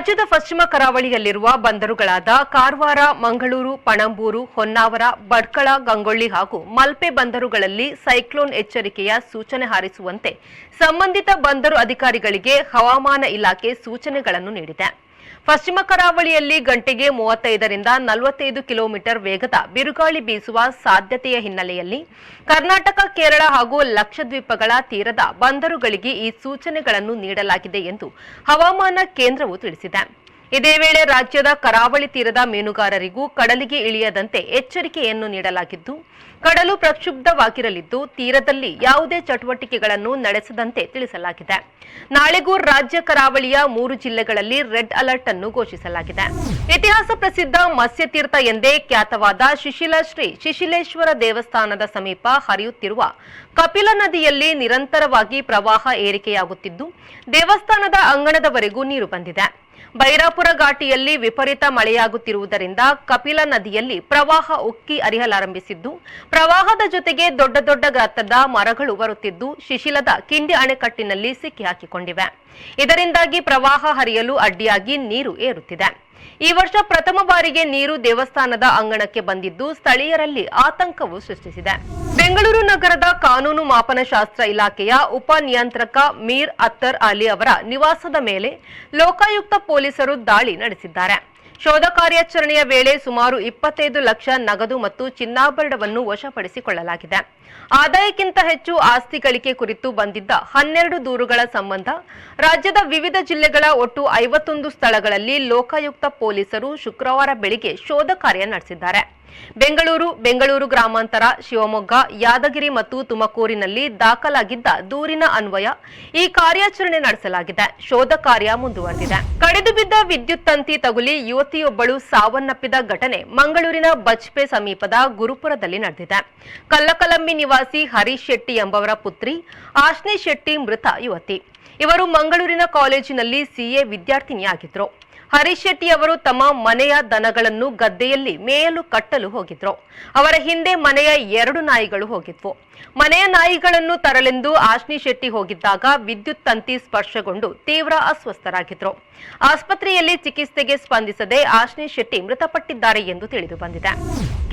ರಾಜ್ಯದ ಪಶ್ಚಿಮ ಕರಾವಳಿಯಲ್ಲಿರುವ ಬಂದರುಗಳಾದ ಕಾರವಾರ, ಮಂಗಳೂರು, ಪಣಂಬೂರು, ಹೊನ್ನಾವರ ಭಟ್ಕಳ ಗಂಗೊಳ್ಳಿ ಹಾಗೂ ಮಲ್ಪೆ ಬಂದರುಗಳಲ್ಲಿ ಸೈಕ್ಲೋನ್ ಎಚ್ಚರಿಕೆಯ ಸೂಚನೆ ಹಾರಿಸುವಂತೆ ಸಂಬಂಧಿತ ಬಂದರು ಅಧಿಕಾರಿಗಳಿಗೆ ಹವಾಮಾನ ಇಲಾಖೆ ಸೂಚನೆಗಳನ್ನು ನೀಡಿದೆ. ಪಶ್ಚಿಮ ಕರಾವಳಿಯಲ್ಲಿ ಗಂಟೆಗೆ ಮೂವತ್ತೈದರಿಂದ ನಲವತ್ತೈದು ಕಿಲೋಮೀಟರ್ ವೇಗದ ಬಿರುಗಾಳಿ ಬೀಸುವ ಸಾಧ್ಯತೆಯ ಹಿನ್ನೆಲೆಯಲ್ಲಿ ಕರ್ನಾಟಕ, ಕೇರಳ ಹಾಗೂ ಲಕ್ಷದ್ವೀಪಗಳ ತೀರದ ಬಂದರುಗಳಿಗೆ ಈ ಸೂಚನೆಗಳನ್ನು ನೀಡಲಾಗಿದೆ ಎಂದು ಹವಾಮಾನ ಕೇಂದ್ರವು ತಿಳಿಸಿದೆ. ಇದೇ ವೇಳೆ ರಾಜ್ಯದ ಕರಾವಳಿ ತೀರದ ಮೀನುಗಾರರಿಗೂ ಕಡಲಿಗೆ ಇಳಿಯದಂತೆ ಎಚ್ಚರಿಕೆಯನ್ನು ನೀಡಲಾಗಿದ್ದು, ಕಡಲು ಪ್ರಕ್ಷುಬ್ಧವಾಗಿರಲಿದ್ದು ತೀರದಲ್ಲಿ ಯಾವುದೇ ಚಟುವಟಿಕೆಗಳನ್ನು ನಡೆಸದಂತೆ ತಿಳಿಸಲಾಗಿದೆ. ನಾಳೆಗೂ ರಾಜ್ಯ ಕರಾವಳಿಯ ಮೂರು ಜಿಲ್ಲೆಗಳಲ್ಲಿ ರೆಡ್ ಅಲರ್ಟ್ ಅನ್ನು ಘೋಷಿಸಲಾಗಿದೆ. ಇತಿಹಾಸ ಪ್ರಸಿದ್ಧ ಮತ್ಸ್ಯತೀರ್ಥ ಎಂದೇ ಖ್ಯಾತವಾದ ಶಿಶಿಲ ಶ್ರೀ ಶಿಶಿಲೇಶ್ವರ ದೇವಸ್ಥಾನದ ಸಮೀಪ ಹರಿಯುತ್ತಿರುವ ಕಪಿಲ ನದಿಯಲ್ಲಿ ನಿರಂತರವಾಗಿ ಪ್ರವಾಹ ಏರಿಕೆಯಾಗುತ್ತಿದ್ದು, ದೇವಸ್ಥಾನದ ಅಂಗಣದವರೆಗೂ ನೀರು ಬಂದಿದೆ. ಬೈರಾಪುರ ಘಾಟಿಯಲ್ಲಿ ವಿಪರೀತ ಮಳೆಯಾಗುತ್ತಿರುವುದರಿಂದ ಕಪಿಲ ನದಿಯಲ್ಲಿ ಪ್ರವಾಹ ಉಕ್ಕಿ ಹರಿಯಲಾರಂಭಿಸಿದ್ದು, ಪ್ರವಾಹದ ಜೊತೆಗೆ ದೊಡ್ಡ ದೊಡ್ಡ ಗಾತ್ರದ ಮರಗಳು ಬರುತ್ತಿದ್ದು, ಶಿಶಿಲದ ಕಿಂಡಿ ಅಣೆಕಟ್ಟಿನಲ್ಲಿ ಸಿಕ್ಕಿಹಾಕಿಕೊಂಡಿವೆ ಇದರಿಂದಾಗಿ ಪ್ರವಾಹ ಹರಿಯಲು ಅಡ್ಡಿಯಾಗಿ ನೀರು ಏರುತ್ತಿದೆ. ಈ ವರ್ಷ ಪ್ರಥಮ ಬಾರಿಗೆ ನೀರು ದೇವಸ್ಥಾನದ ಅಂಗಣಕ್ಕೆ ಬಂದಿದ್ದು, ಸ್ಥಳೀಯರಲ್ಲಿ ಆತಂಕವು ಸೃಷ್ಟಿಸಿದೆ. ಬೆಂಗಳೂರು ನಗರದ ಕಾನೂನು ಮಾಪನಶಾಸ್ತ್ರ ಇಲಾಖೆಯ ಉಪ ನಿಯಂತ್ರಕ ಮೀರ್ ಅತ್ತರ್ ಅಲಿ ಅವರ ನಿವಾಸದ ಮೇಲೆ ಲೋಕಾಯುಕ್ತ ಪೊಲೀಸರು ದಾಳಿ ನಡೆಸಿದ್ದಾರೆ. ಶೋಧ ಕಾರ್ಯಾಚರಣೆಯ ವೇಳೆ ಸುಮಾರು ಇಪ್ಪತ್ತೈದು ಲಕ್ಷ ನಗದು ಮತ್ತು ಚಿನ್ನಾಭರಣವನ್ನು ವಶಪಡಿಸಿಕೊಳ್ಳಲಾಗಿದೆ. ಆದಾಯಕ್ಕಿಂತ ಹೆಚ್ಚು ಆಸ್ತಿ ಗಳಿಕೆ ಕುರಿತು ಬಂದಿದ್ದ ಹನ್ನೆರಡು ದೂರುಗಳ ಸಂಬಂಧ ರಾಜ್ಯದ ವಿವಿಧ ಜಿಲ್ಲೆಗಳ ಒಟ್ಟು ಐವತ್ತೊಂದು ಸ್ಥಳಗಳಲ್ಲಿ ಲೋಕಾಯುಕ್ತ ಪೊಲೀಸರು ಶುಕ್ರವಾರ ಬೆಳಿಗ್ಗೆ ಶೋಧ ಕಾರ್ಯ ನಡೆಸಿದ್ದಾರೆ. ಬೆಂಗಳೂರು ಬೆಂಗಳೂರು ಗ್ರಾಮಾಂತರ, ಶಿವಮೊಗ್ಗ, ಯಾದಗಿರಿ ಮತ್ತು ತುಮಕೂರಿನಲ್ಲಿ ದಾಖಲಾಗಿದ್ದ ದೂರಿನ ಅನ್ವಯ ಈ ಕಾರ್ಯಾಚರಣೆ ನಡೆಸಲಾಗಿದೆ. ಶೋಧ ಕಾರ್ಯ ಮುಂದುವರೆದಿದೆ. ಕಡಿದು ಬಿದ್ದ ವಿದ್ಯುತ್ ತಂತಿ ತಗುಲಿ ಯುವತಿಯೊಬ್ಬಳು ಸಾವನ್ನಪ್ಪಿದ ಘಟನೆ ಮಂಗಳೂರಿನ ಬಜ್ಪೆ ಸಮೀಪದ ಗುರುಪುರದಲ್ಲಿ ನಡೆದಿದೆ. ಕಲ್ಲಕಲಂಬಿ ನಿವಾಸಿ ಹರೀಶ್ ಶೆಟ್ಟಿ ಎಂಬವರ ಪುತ್ರಿ ಆಶ್ನಿ ಶೆಟ್ಟಿ ಮೃತ ಯುವತಿ. ಇವರು ಮಂಗಳೂರಿನ ಕಾಲೇಜಿನಲ್ಲಿ ಸಿಎ ವಿದ್ಯಾರ್ಥಿನಿಯಾಗಿದ್ರು. ಹರೀಶ್ ಶೆಟ್ಟಿ ಅವರು ತಮ್ಮ ಮನೆಯ ದನಗಳನ್ನು ಗದ್ದೆಯಲ್ಲಿ ಮೇಯಲು ಕಟ್ಟಲು ಹೋಗಿದ್ರು. ಅವರ ಹಿಂದೆ ಮನೆಯ ಎರಡು ನಾಯಿಗಳು ಹೋಗಿದ್ವು. ಮನೆಯ ನಾಯಿಗಳನ್ನು ತರಲೆಂದು ಆಶ್ನಿ ಶೆಟ್ಟಿ ಹೋಗಿದ್ದಾಗ ವಿದ್ಯುತ್ ತಂತಿ ಸ್ಪರ್ಶಗೊಂಡು ತೀವ್ರ ಅಸ್ವಸ್ಥರಾಗಿದ್ರು. ಆಸ್ಪತ್ರೆಯಲ್ಲಿ ಚಿಕಿತ್ಸೆಗೆ ಸ್ಪಂದಿಸದೆ ಆಶ್ನಿ ಶೆಟ್ಟಿ ಮೃತಪಟ್ಟಿದ್ದಾರೆ ಎಂದು ತಿಳಿದು ಬಂದಿದೆ.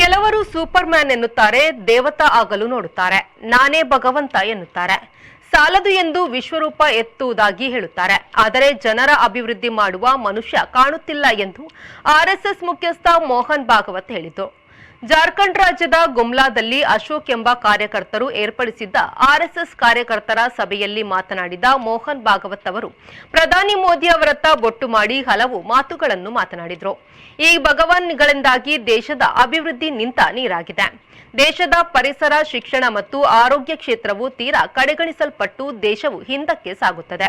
ಕೆಲವರು ಸೂಪರ್ ಮ್ಯಾನ್ ಎನ್ನುತ್ತಾರೆ, ದೇವತಾ ಆಗಲು ನೋಡುತ್ತಾರೆ. ನಾನೇ ಭಗವಂತ ಎನ್ನುತ್ತಾರೆ. ಸಾಲದು ಎಂದು ವಿಶ್ವರೂಪ ಎತ್ತುವುದಾಗಿ ಹೇಳುತ್ತಾರೆ. ಆದರೆ ಜನರ ಅಭಿವೃದ್ಧಿ ಮಾಡುವ ಮನುಷ್ಯ ಕಾಣುತ್ತಿಲ್ಲ ಎಂದು ಆರ್ಎಸ್ಎಸ್ ಮುಖ್ಯಸ್ಥ ಮೋಹನ್ ಭಾಗವತ್ ಹೇಳಿದರು ಜಾರ್ಖಂಡ್ ರಾಜ್ಯದ ಗುಮ್ಲಾದಲ್ಲಿ ಅಶೋಕ್ ಎಂಬ ಕಾರ್ಯಕರ್ತರು ಏರ್ಪಡಿಸಿದ್ದ ಆರ್ಎಸ್ಎಸ್ ಕಾರ್ಯಕರ್ತರ ಸಭೆಯಲ್ಲಿ ಮಾತನಾಡಿದ ಮೋಹನ್ ಭಾಗವತ್ ಅವರು, ಪ್ರಧಾನಿ ಮೋದಿ ಅವರತ್ತ ಬೊಟ್ಟು ಮಾಡಿ ಹಲವು ಮಾತುಗಳನ್ನು ಮಾತನಾಡಿದರು. ಈ ಭಗವಾನ್ಗಳಿಂದಾಗಿ ದೇಶದ ಅಭಿವೃದ್ಧಿ ನಿಂತ ನೀರಾಗಿದೆ. ದೇಶದ ಪರಿಸರ, ಶಿಕ್ಷಣ ಮತ್ತು ಆರೋಗ್ಯ ಕ್ಷೇತ್ರವು ತೀರಾ ಕಡೆಗಣಿಸಲ್ಪಟ್ಟು ದೇಶವು ಹಿಂದಕ್ಕೆ ಸಾಗುತ್ತದೆ.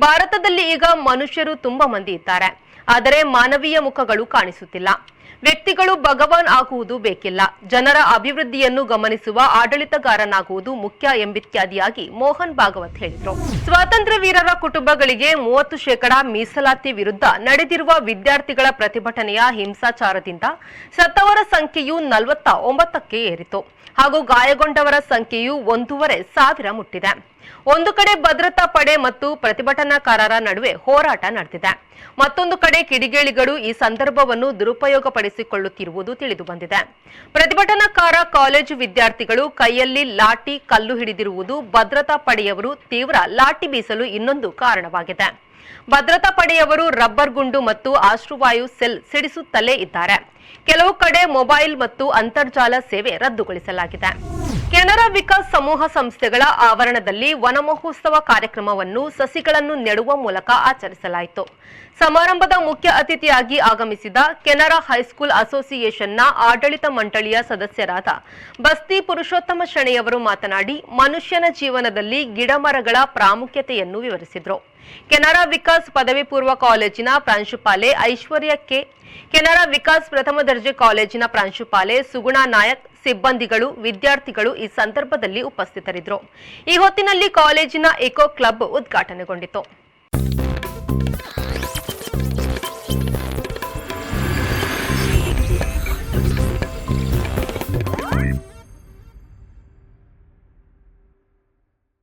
ಭಾರತದಲ್ಲಿ ಈಗ ಮನುಷ್ಯರು ತುಂಬಾ ಮಂದಿ ಇದ್ದಾರೆ. ಆದರೆ ಮಾನವೀಯ ಮುಖಗಳು ಕಾಣಿಸುತ್ತಿಲ್ಲ. ವ್ಯಕ್ತಿಗಳು ಭಗವಾನ್ ಆಗುವುದು ಬೇಕಿಲ್ಲ. ಜನರ ಅಭಿವೃದ್ಧಿಯನ್ನು ಗಮನಿಸುವ ಆಡಳಿತಗಾರನಾಗುವುದು ಮುಖ್ಯ ಎಂಬಿತ್ಯಾದಿಯಾಗಿ ಮೋಹನ್ ಭಾಗವತ್ ಹೇಳಿದರು. ಸ್ವಾತಂತ್ರ್ಯ ವೀರರ ಕುಟುಂಬಗಳಿಗೆ ಮೂವತ್ತು ಶೇಕಡಾ ಮೀಸಲಾತಿ ವಿರುದ್ಧ ನಡೆದಿರುವ ವಿದ್ಯಾರ್ಥಿಗಳ ಪ್ರತಿಭಟನೆಯ ಹಿಂಸಾಚಾರದಿಂದ ಸತ್ತವರ ಸಂಖ್ಯೆಯು ನಲವತ್ತ ಒಂಬತ್ತಕ್ಕೆ ಏರಿತು. ಹಾಗೂ ಗಾಯಗೊಂಡವರ ಸಂಖ್ಯೆಯು ಒಂದೂವರೆ ಸಾವಿರ ಮುಟ್ಟಿದೆ. ಒಂದು ಕಡೆ ಭದ್ರತಾ ಪಡೆ ಮತ್ತು ಪ್ರತಿಭಟನಾಕಾರರ ನಡುವೆ ಹೋರಾಟ ನಡೆದಿದೆ. ಮತ್ತೊಂದು ಕಡೆ ಕಿಡಿಗೇಳಿಗಳು ಈ ಸಂದರ್ಭವನ್ನು ದುರುಪಯೋಗಪಡಿಸಿಕೊಳ್ಳುತ್ತಿರುವುದು ತಿಳಿದು ಬಂದಿದೆ. ಪ್ರತಿಭಟನಾಕಾರ ಕಾಲೇಜು ವಿದ್ಯಾರ್ಥಿಗಳು ಕೈಯಲ್ಲಿ ಲಾಠಿ ಕಲ್ಲು ಹಿಡಿದಿರುವುದು ಭದ್ರತಾ ಪಡೆಯವರು ತೀವ್ರ ಲಾಠಿ ಬೀಸಲು ಇನ್ನೊಂದು ಕಾರಣವಾಗಿದೆ. ಭದ್ರತಾ ಪಡೆಯವರು ರಬ್ಬರ್ ಗುಂಡು ಮತ್ತು ಆಶ್ರುವಾಯು ಸೆಲ್ ಸಿಡಿಸುತ್ತಲೇ ಇದ್ದಾರೆ. ಕೆಲವು ಕಡೆ ಮೊಬೈಲ್ ಮತ್ತು ಅಂತರ್ಜಾಲ ಸೇವೆ ರದ್ದುಗೊಳಿಸಲಾಗಿದೆ. ಕೆನರಾ ವಿಕಾಸ್ ಸಮೂಹ ಸಂಸ್ಥೆಗಳ ಆವರಣದಲ್ಲಿ ವನ ಮಹೋತ್ಸವ ಕಾರ್ಯಕ್ರಮವನ್ನು ಸಸಿಗಳನ್ನು ನೆಡುವ ಮೂಲಕ ಆಚರಿಸಲಾಯಿತು. ಸಮಾರಂಭದ ಮುಖ್ಯ ಅತಿಥಿಯಾಗಿ ಆಗಮಿಸಿದ ಕೆನರಾ ಹೈಸ್ಕೂಲ್ ಅಸೋಸಿಯೇಷನ್ನ ಆಡಳಿತ ಮಂಡಳಿಯ ಸದಸ್ಯರಾದ ಬಸ್ತಿ ಪುರುಷೋತ್ತಮ ಶೆಣೆಯವರು ಮಾತನಾಡಿ, ಮನುಷ್ಯನ ಜೀವನದಲ್ಲಿ ಗಿಡಮರಗಳ ಪ್ರಾಮುಖ್ಯತೆಯನ್ನು ವಿವರಿಸಿದರು. ಕೆನರಾ ವಿಕಾಸ್ ಪದವಿ ಪೂರ್ವ ಕಾಲೇಜಿನ ಪ್ರಾಂಶುಪಾಲೆ ಐಶ್ವರ್ಯ ಕೆ. ಕೆನರಾ ವಿಕಾಸ್ ಪ್ರಥಮ ದರ್ಜೆ ಕಾಲೇಜಿನ ಪ್ರಾಂಶುಪಾಲೆ ಸುಗುಣಾ ನಾಯಕ್ ಸಿಬ್ಬಂದಿಗಳು ವಿದ್ಯಾರ್ಥಿಗಳು ಈ ಸಂದರ್ಭದಲ್ಲಿ ಉಪಸ್ಥಿತರಿದ್ದರು. ಈ ಹೊತ್ತಿನಲ್ಲಿ ಕಾಲೇಜಿನ ಎಕೋ ಕ್ಲಬ್ ಉದ್ಘಾಟನೆಗೊಂಡಿತು.